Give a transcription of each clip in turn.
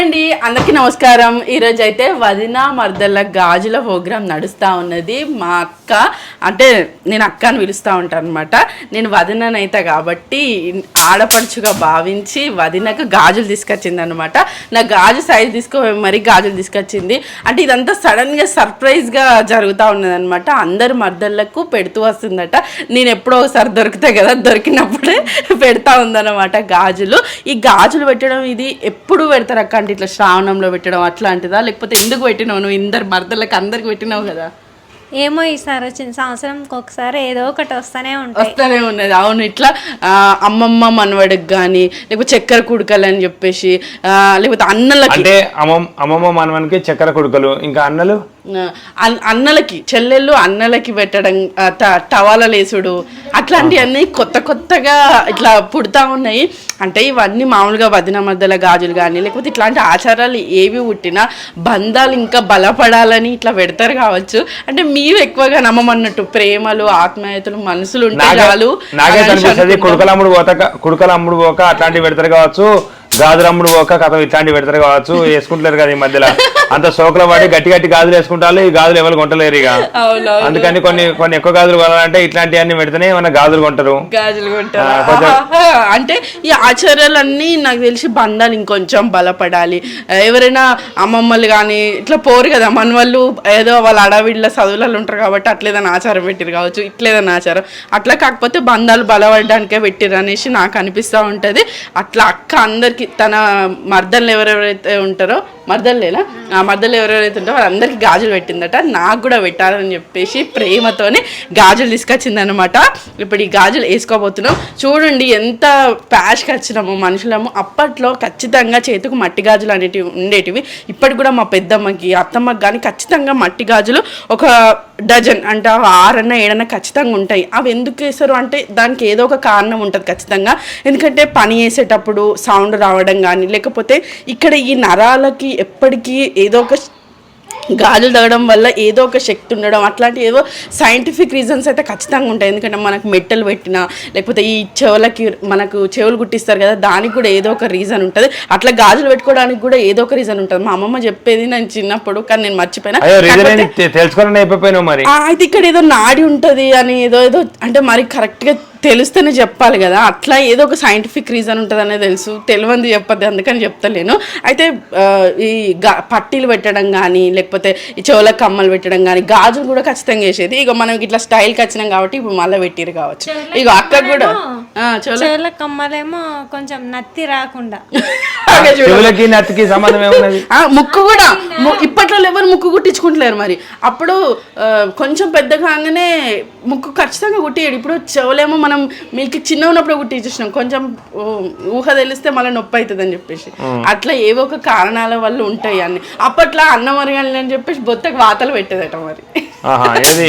అండి అందరికీ నమస్కారం. ఈరోజు అయితే వదిన మర్దల గాజుల ప్రోగ్రాం నడుస్తూ ఉన్నది. మా అక్క అంటే నేను అక్క అని పిలుస్తూ ఉంటాను అనమాట నేను వదిననైతే కాబట్టి ఆడపడుచుగా భావించి వదినకు గాజులు తీసుకొచ్చింది అనమాట నా గాజు సైజ్ తీసుకో మరి గాజులు తీసుకొచ్చింది. అంటే ఇదంతా సడన్గా సర్ప్రైజ్గా జరుగుతూ ఉన్నది అనమాట అందరు మర్దళ్ళకు పెడుతూ వస్తుందట. నేను ఎప్పుడో ఒకసారి దొరుకుతాయి కదా దొరికినప్పుడే పెడతా ఉందన్నమాట గాజులు. ఈ గాజులు పెట్టడం ఇది ఎప్పుడు పెడతారు అక్క? అంటే ఇట్లా శ్రావణంలో పెట్టడం అట్లాంటిదా? లేకపోతే ఎందుకు పెట్టినావు? నువ్వు ఇందరు మర్దలకు అందరికి పెట్టినావు కదా? ఏమో ఈసారి వచ్చిన సంవత్సరంకి ఒకసారి ఏదో ఒకటి వస్తూనే ఉంటాయి. వస్తూనే ఉన్నది. అవును ఇట్లా అమ్మమ్మ మనవడికి కానీ లేకపోతే చక్కెర కుడకలు అని చెప్పేసి లేకపోతే అన్నలకి. అంటే అమ్మమ్మ మనవనికి చక్కెర కొడుకలు ఇంకా అన్నలు? అన్నలకి చెల్లెళ్ళు అన్నలకి పెట్టడం టవాల లేసుడు అట్లాంటివన్నీ కొత్త కొత్తగా ఇట్లా పుడతా ఉన్నాయి. అంటే ఇవన్నీ మామూలుగా వదిన మధ్యల గాజులు కానీ లేకపోతే ఇట్లాంటి ఆచారాలు ఏవి పుట్టినా బంధాలు ఇంకా బలపడాలని ఇట్లా పెడతారు కావచ్చు. అంటే మీరు ఎక్కువగా నమ్మమన్నట్టు ప్రేమలు ఆత్మీయతలు మనసులు ఉంటే నాకే చాలు నాకే అని కనిపిస్తుంది అనుకుంటాం. కుడుకల అమ్ముడు పోత కుడుకల అమ్ముడు పోక అట్లాంటివి పెడతారు కావచ్చు గాజులు అమ్ముడు పోక కథ ఇట్లాంటివి పెడతారు కావచ్చు వేసుకుంటలేరు కదా ఈ మధ్యలో. అంత సోకల వాడి గట్టి గట్టి గాజులు వేసుకుంటారు ఈ గాజులు ఎవరు కొంటలేరు ఇక. అందుకని కొన్ని కొన్ని ఎక్కువ గాజులు కొనాలంటే ఇట్లాంటివన్నీ పెడితేనే మన గాజులు కొంటారు. గాజులు కొంటారా? అంటే ఈ ఆచారాలన్నీ నాకు తెలిసి బంధాలు ఇంకొంచెం బలపడాలి. ఎవరైనా అమ్మమ్మలు కానీ ఇట్లా పోరు కదా మన వాళ్ళు ఏదో వాళ్ళ అడవిళ్ళ చదువులలో ఉంటారు కాబట్టి అట్లేదని ఆచారం పెట్టిరు కావచ్చు ఇట్లేదని ఆచారం. అట్లా కాకపోతే బంధాలు బలపడడానికే పెట్టిరు అనేసి నాకు అనిపిస్తూ ఉంటుంది. అట్లా అక్క అందరికి తన మర్దన్లు ఎవరెవరైతే ఉంటారో మర్దలేనా ఆ మర్దలు ఎవరెవరైతే ఉంటారో వాళ్ళందరికీ గాజులు పెట్టిందట. నాకు కూడా పెట్టాలని చెప్పేసి ప్రేమతోనే గాజులు తీసుకొచ్చిందనమాట ఇప్పుడు ఈ గాజులు వేసుకోబోతున్నాం. చూడండి ఎంత ప్యాష్కి వచ్చినాము మనుషులము. అప్పట్లో ఖచ్చితంగా చేతికి మట్టి గాజులు అనేటివి ఉండేటివి. ఇప్పటికి కూడా మా పెద్దమ్మకి అత్తమ్మకి కానీ ఖచ్చితంగా మట్టి గాజులు ఒక డజన్ అంటే ఆరన్నా ఆరన్న ఖచ్చితంగా ఉంటాయి. అవి ఎందుకు వేస్తారు అంటే దానికి ఏదో ఒక కారణం ఉంటుంది ఖచ్చితంగా. ఎందుకంటే పని చేసేటప్పుడు సౌండ్ రావడం కానీ లేకపోతే ఇక్కడ ఈ నరాలకి ఎప్పటికీ ఏదో ఒక గాజులు తగ్గడం వల్ల ఏదో ఒక శక్తి ఉండడం అట్లాంటి ఏదో సైంటిఫిక్ రీజన్స్ అయితే ఖచ్చితంగా ఉంటాయి. ఎందుకంటే మనకు మెట్టలు పెట్టినా లేకపోతే ఈ చెవులకి మనకు చెవులు కుట్టిస్తారు కదా దానికి కూడా ఏదో ఒక రీజన్ ఉంటుంది. అట్లా గాజులు పెట్టుకోవడానికి కూడా ఏదో ఒక రీజన్ ఉంటుంది. మా అమ్మమ్మ చెప్పేది నేను చిన్నప్పుడు కానీ నేను మర్చిపోయినా. అయితే ఇక్కడ ఏదో నాడి ఉంటుంది అని ఏదో ఏదో అంటే మరి కరెక్ట్గా తెలుస్తేనే చెప్పాలి కదా. అట్లా ఏదో ఒక సైంటిఫిక్ రీజన్ ఉంటుంది అనేది తెలుసు. తెలియంది చెప్పద్దు అందుకని చెప్తలేను. అయితే ఈ గా పట్టీలు పెట్టడం కానీ లేకపోతే ఈ చెవుల కమ్మలు పెట్టడం కానీ గాజులు కూడా ఖచ్చితంగా చేసేది. ఇక మనం ఇట్లా స్టైల్కి వచ్చినాం కాబట్టి ఇప్పుడు మళ్ళీ పెట్టిరు కావచ్చు. ఇక అక్క కూడా ఆ, చెవుల కమ్మలేమో కొంచెం నత్తి రాకుండా. చెవులకి నత్తికి సంబంధం ఏమున్నది? ముక్కు కూడా ఇప్పట్లో ఎవరు ముక్కు కుట్టించుకుంటలేరు మరి. అప్పుడు కొంచెం పెద్ద కాగానే ముక్కు ఖచ్చితంగా కుట్టియాడు ఇప్పుడు చెవులేమో మనం మీకు చిన్న ఉన్నప్పుడు కుట్టించేసినాం కొంచెం ఊ, ఊహ తెలిస్తే మళ్ళీ నొప్పి అవుతుంది అని చెప్పేసి అట్లా ఏవో ఒక కారణాల వల్ల ఉంటాయి అన్ని. అప్పట్లో అన్నం అరగాలి అని చెప్పేసి బొత్తకు వాతలు పెట్టేదట మరి. ఆహా ఏది?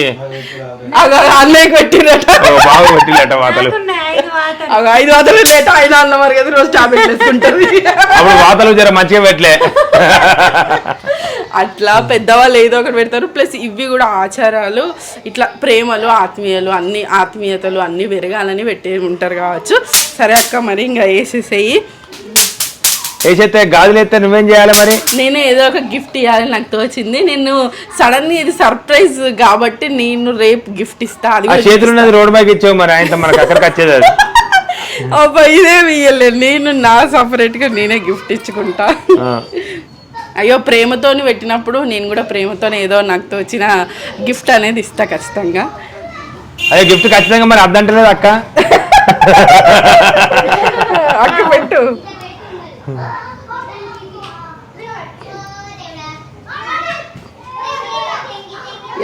అగో అన్నయ్యకి పెట్టిరట ఓ, బాగా పెట్టిలట వాతలు. ఐదు వాతలు. అగో ఐదు వాతలు లేట ఐదు అన్నం మరగదు రోజు టాబ్లెట్ వేసుకుంటుంది అప్పుడు వాతలు జర మంచిగా పెట్టలే. అట్లా పెద్దవాళ్ళు ఏదో ఒకటి పెడతారు ప్లస్ ఇవి కూడా ఆచారాలు ఇట్లా ప్రేమలు ఆత్మీయలు అన్ని ఆత్మీయతలు అన్ని పెరగాలని పెట్టి ఉంటారు కావచ్చు. సరే అక్క మరి ఇంకా వేసేసేయి. వేసేస్తే గాజులు ఎత్తే నువ్వేం చేయాలి మరి? నేను ఏదో ఒక గిఫ్ట్ ఇవ్వాలని నాకు తోచింది. నేను సడన్గా ఇది సర్ప్రైజ్ కాబట్టి నేను రేపు గిఫ్ట్ ఇస్తా అది చేతులు ఉన్నది రోడ్ బ్యాగ్ ఇచ్చావు మరి ఆయనతో మనకు అక్కడికి వచ్చేది అది. అబ్బా ఇదే ఇయ్యలేదు నేను నా సపరేట్గా నేనే గిఫ్ట్ ఇచ్చుకుంటా. అయ్యో ప్రేమతోని పెట్టినప్పుడు నేను కూడా ప్రేమతోనే ఏదో నాకు తోచిన గిఫ్ట్ అనేది ఇస్తా ఖచ్చితంగా. అదే గిఫ్ట్ ఖచ్చితంగా మరి అద్దంటలేదు అక్క? అక్క పెట్టు.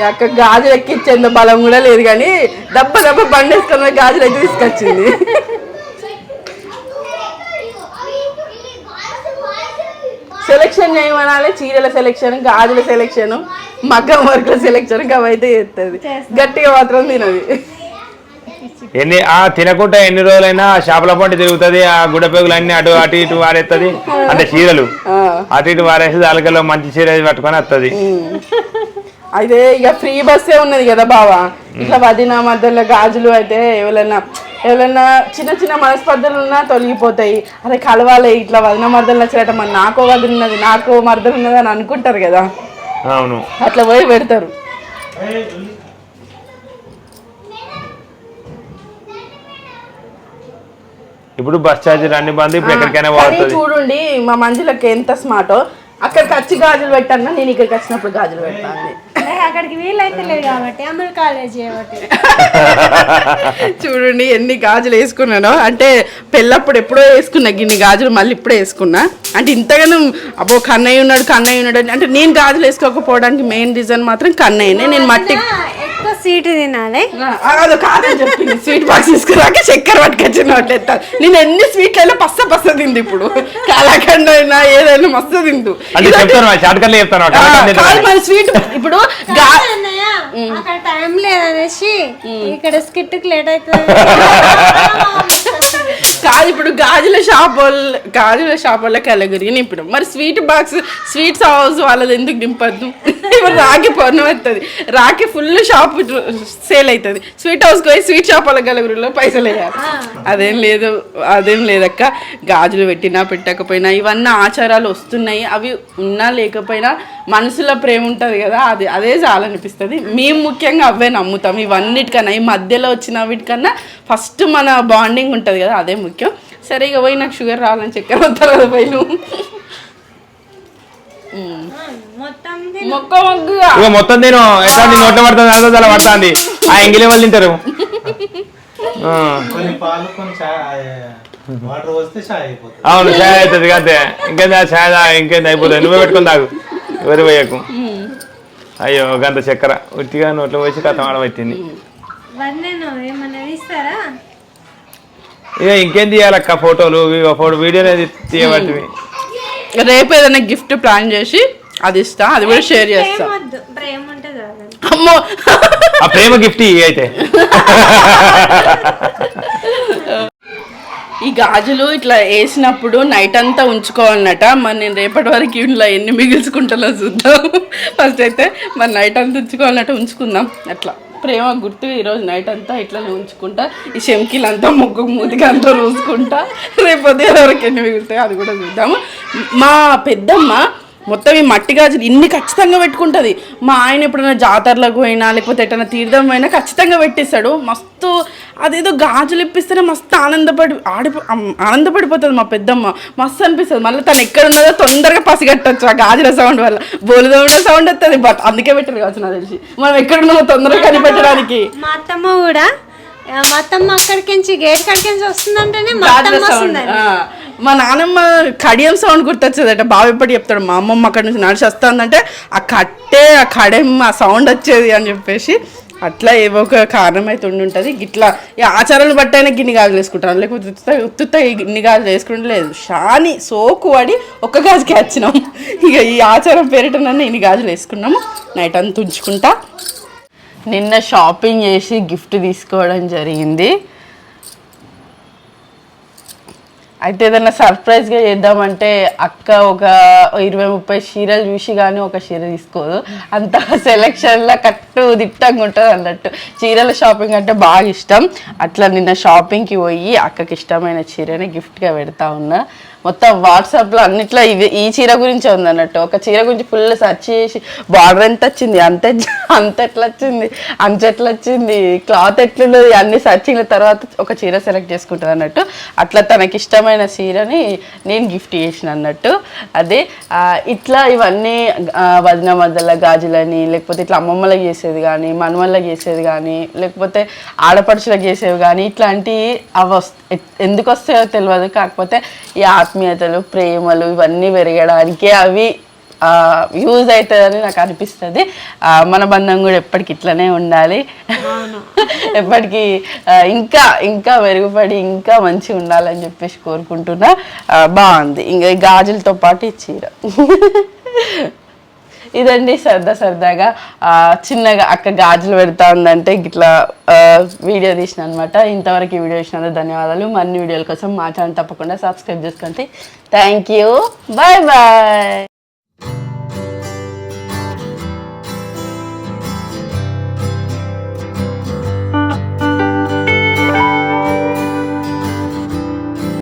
అక్క గాజులు ఎక్కించేంత బలం కూడా లేదు కానీ దెబ్బ దెబ్బ బండి గాజులు అయితే తీసుకొచ్చింది. సెలెక్షన్ చేయమనాలి చీరల సెలెక్షన్ గాజుల సెలెక్షన్ మగ్గం వర్క్ల సెలెక్షన్ అవైతే చేస్తుంది. గట్టిగా మాత్రం తినది. ఎన్ని ఆ తినకుండా ఎన్ని రోజులైనా చేపల పంట తిరుగుతుంది ఆ గుడ్డపేగులు అన్ని అటు అటు ఇటు వారేస్తుంది అంటే చీరలు. ఆ. అటు ఇటు వారేసి దానికల్లో మంచి చీర పట్టుకొని వస్తుంది అయితే ఇక ఫ్రీ బస్సే ఉన్నది కదా బావా. ఇట్లా వదిన మధ్యలో గాజులు అయితే ఎవరైనా ఎవరైనా చిన్న చిన్న మనస్పర్ధలు ఉన్నా తొలగిపోతాయి. అరే కలవాలి ఇట్లా వదిన మర్దలు నచ్చినట్టు మరి నాకో వదిన ఉన్నది నాకో మర్దలు ఉన్నది అని అనుకుంటారు కదా. అవును. అట్లా పోయి పెడతారు. ఇప్పుడు బస్ ఛార్జీలు అన్ని బంద్ ఇప్పుడు ఎక్కడికైనా కానీ పోతుంది చూడండి మా మంజులకి ఎంత స్మార్టో అక్కడికి వచ్చి గాజులు పెట్టాను నేను ఇక్కడికి వచ్చినప్పుడు గాజులు పెట్టాను అక్కడికి వీలైతే లేదు కాబట్టి అమలు కాలేజ్ చూడండి ఎన్ని గాజులు వేసుకున్నానో. అంటే పెళ్ళప్పుడు ఎప్పుడో వేసుకున్నా గిన్ని గాజులు మళ్ళీ ఇప్పుడే వేసుకున్నా. అంటే ఇంతగానో అబ్బో కన్నయ్య ఉన్నాడు కన్నయ్య ఉన్నాడు అంటే నేను గాజులు వేసుకోకపోవడానికి మెయిన్ రీజన్ మాత్రం కన్నయ్యనే. నేను మట్టి సీటు తినాలి? ఆ, అదో కాదని చెప్పింది స్వీట్ బాక్స్ తీసుకురాక చక్కెర పట్టుకొచ్చిన ఎత్తా. నేను ఎన్ని స్వీట్లలో పస్స పస్స తింది ఇప్పుడు. కాలకండ అయినా ఏదైనా మస్తు తిందు. కాదు మరి. స్వీట్ ఇప్పుడు అక్కడ టైం లేదనేసి ఇక్కడ స్కిట్కి లేట్ అవుతుంది. కాదు ఇప్పుడు గాజుల షాప్ వాళ్ళ గాజుల షాప్ వాళ్ళకి వెళ్ళగలిగి నింపడం మరి స్వీట్ బాక్స్ స్వీట్స్ హౌస్ వాళ్ళది ఎందుకు నింపద్దు ఇప్పుడు రాఖీ పౌర్ణం వస్తుంది రాఖీ ఫుల్ షాప్ సేల్ అవుతుంది స్వీట్ హౌస్ పోయి స్వీట్ షాప్ వాళ్ళ గలగురిలో పైసలు వేయాలి. అదేం లేదు అదేం లేదక్క. గాజులు పెట్టినా పెట్టకపోయినా ఇవన్నీ ఆచారాలు వస్తున్నాయి. అవి ఉన్నా లేకపోయినా మనసులో ప్రేమ ఉంటుంది కదా అది అదే చాలనిపిస్తుంది మేము ముఖ్యంగా అవే నమ్ముతాం. ఇవన్నిటికన్నా ఈ మధ్యలో వచ్చిన వీటికన్నా ఫస్ట్ మన బాండింగ్ ఉంటుంది కదా అదే ముఖ్యం. సరే ఇక పోయి నాకు షుగర్ రావాలని చక్కెర వస్తారు కదా పోయి నువ్వు మొత్తం మొక్క మొగ్గుగా. ఇక మొత్తం నేను ఎట్లా నీ నోట్లో పడుతుంది? అర్థం అలా పడుతుంది. ఆ ఎంగిలి వాళ్ళు తింటారు. అవును చాయ్ అవుతుంది అంతే ఇంకేంది తా- ఇంకేంది అయిపోతుంది. నువ్వే పెట్టుకుని తాగు. ఎవరి పోయకు. అయ్యో గంత చక్కెర. ఉట్టిగా నోట్లో వేసి కథ ఆడబెట్టింది. ఇక ఇంకేం తీయాలక్క ఫోటోలు ఫోటో వీడియో అనేది తీయబట్టి రేపు ఏదైనా గిఫ్ట్ ప్లాన్ చేసి అది ఇస్తా అది కూడా షేర్ చేస్తా. అమ్మో! ఆ ప్రేమ గిఫ్ట్ ఇవి అయితే. ఈ గాజులు ఇట్లా వేసినప్పుడు నైట్ అంతా ఉంచుకోవాలన్నట. మరి నేను రేపటి వరకు ఇంట్లో ఎన్ని మిగిల్చుకుంటానో చూద్దాం. ఫస్ట్ అయితే మరి నైట్ అంతా ఉంచుకోవాలన్నట్టు ఉంచుకుందాం. అట్లా. ప్రేమ గుర్తు ఈరోజు నైట్ అంతా ఇట్లానే ఉంచుకుంటా. ఈ చెంకిలంతా ముగ్గు మూతిగా అంతా రోజుకుంటా రేపు ఉదయం వరకు ఎన్ని అది కూడా చూద్దాము. మా పెద్దమ్మ మొత్తం ఈ మట్టి గాజులు ఇన్ని ఖచ్చితంగా పెట్టుకుంటుంది. మా ఆయన ఎప్పుడైనా జాతరలకు పోయినా లేకపోతే ఎటైనా తీర్థం పోయినా ఖచ్చితంగా పెట్టిస్తాడు. మస్తు అదేదో గాజులు ఇప్పిస్తేనే మస్తు ఆనందపడి ఆడిపో ఆనందపడిపోతుంది మా పెద్దమ్మ. మస్తు అనిపిస్తుంది. మళ్ళీ తను ఎక్కడ ఉన్నదో తొందరగా పసిగట్టచ్చు ఆ గాజుల సౌండ్ వల్ల. బోలుదోడ సౌండ్ వస్తుంది బట్ అందుకే పెట్టరు కావచ్చు నాకు తెలిసి. మనం ఎక్కడున్నామో తొందరగా కనిపెట్టడానికి. మా అత్తమ్మ కూడా ఆ, మా అత్తమ్మ అక్కడికి నుంచి గేట్ కాడికి నుంచి వస్తుందంటేనే మా నానమ్మ కడియం సౌండ్ గుర్తొచ్చేదట బావ ఎప్పుడు చెప్తాడు మా అమ్మమ్మ అక్కడి నుంచి నడిచి వస్తుందంటే ఆ కట్టే ఆ కడెం ఆ సౌండ్ వచ్చేది అని చెప్పేసి అట్లా ఏవో ఒక కారణం అయితే ఉండి ఉంటుంది. ఇట్లా ఈ ఆచారాలు బట్టి అయినా గిన్ని గాజులు వేసుకుంటాను లేకపోతే ఉత్తుత ఇన్ని గాజులు వేసుకుంటే లేదు. షాని సోకు పడి ఒక్క గాజుకి వచ్చినాం. ఇక ఈ ఆచారం పేరిట నన్ను ఇన్ని గాజులు వేసుకున్నాము. నైట్ అంతా ఉంచుకుంటా. నిన్న షాపింగ్ చేసి గిఫ్ట్ తీసుకోవడం జరిగింది. అయితే ఏదైనా సర్ప్రైజ్గా చేద్దామంటే అక్క ఒక ఇరవై ముప్పై చీరలు చూసి కానీ ఒక చీర తీసుకోదు. అంత సెలక్షన్లో కట్టు దిట్టంగా ఉంటుంది అన్నట్టు. చీరల షాపింగ్ అంటే బాగా ఇష్టం. అట్లా నిన్న షాపింగ్కి పోయి అక్కకి ఇష్టమైన చీరని గిఫ్ట్గా పెడతా ఉన్నా. మొత్తం వాట్సాప్లో అన్నిట్లో ఇవి ఈ చీర గురించే ఉంది అన్నట్టు. ఒక చీర గురించి ఫుల్ సెర్చ్ చేసి బార్డర్ ఎంత వచ్చింది అంత అంత ఎట్లా వచ్చింది అంత ఎట్లా వచ్చింది క్లాత్ ఎట్లున్నది అన్ని సర్చింగ్ల తర్వాత ఒక చీర సెలెక్ట్ చేసుకుంటుంది అన్నట్టు. అట్లా తనకి ఇష్టమైన చీరని నేను గిఫ్ట్ చేసిన అన్నట్టు. అదే ఇట్లా ఇవన్నీ వదిన మధ్యల గాజులని లేకపోతే ఇట్లా అమ్మమ్మలకు చేసేది కానీ మనవళ్ళకి చేసేది కానీ లేకపోతే ఆడపడుచులకు చేసేవి కానీ ఇట్లాంటివి అవి ఎందుకు వస్తాయో తెలియదు కాకపోతే ఈ ఆత్మీయతలు ప్రేమలు ఇవన్నీ పెరగడానికి అవి యూజ్ అవుతుందని నాకు అనిపిస్తుంది. మన బంధం కూడా ఎప్పటికి ఇట్లనే ఉండాలి. ఎప్పటికీ ఇంకా ఇంకా మెరుగుపడి ఇంకా మంచిగా ఉండాలని చెప్పేసి కోరుకుంటున్నా. బాగుంది. ఇంకా గాజులతో పాటు ఈ చీర. ఇదండి సరదా సరదాగా. చిన్నగా అక్క గాజులు పెడతా ఉందంటే ఇట్లా వీడియో తీసిన అనమాట ఇంతవరకు ఈ వీడియో చూసినందుకు ధన్యవాదాలు. మరిన్ని వీడియోల కోసం మా ఛానల్ తప్పకుండా సబ్స్క్రైబ్ చేసుకోండి. Thank you bye bye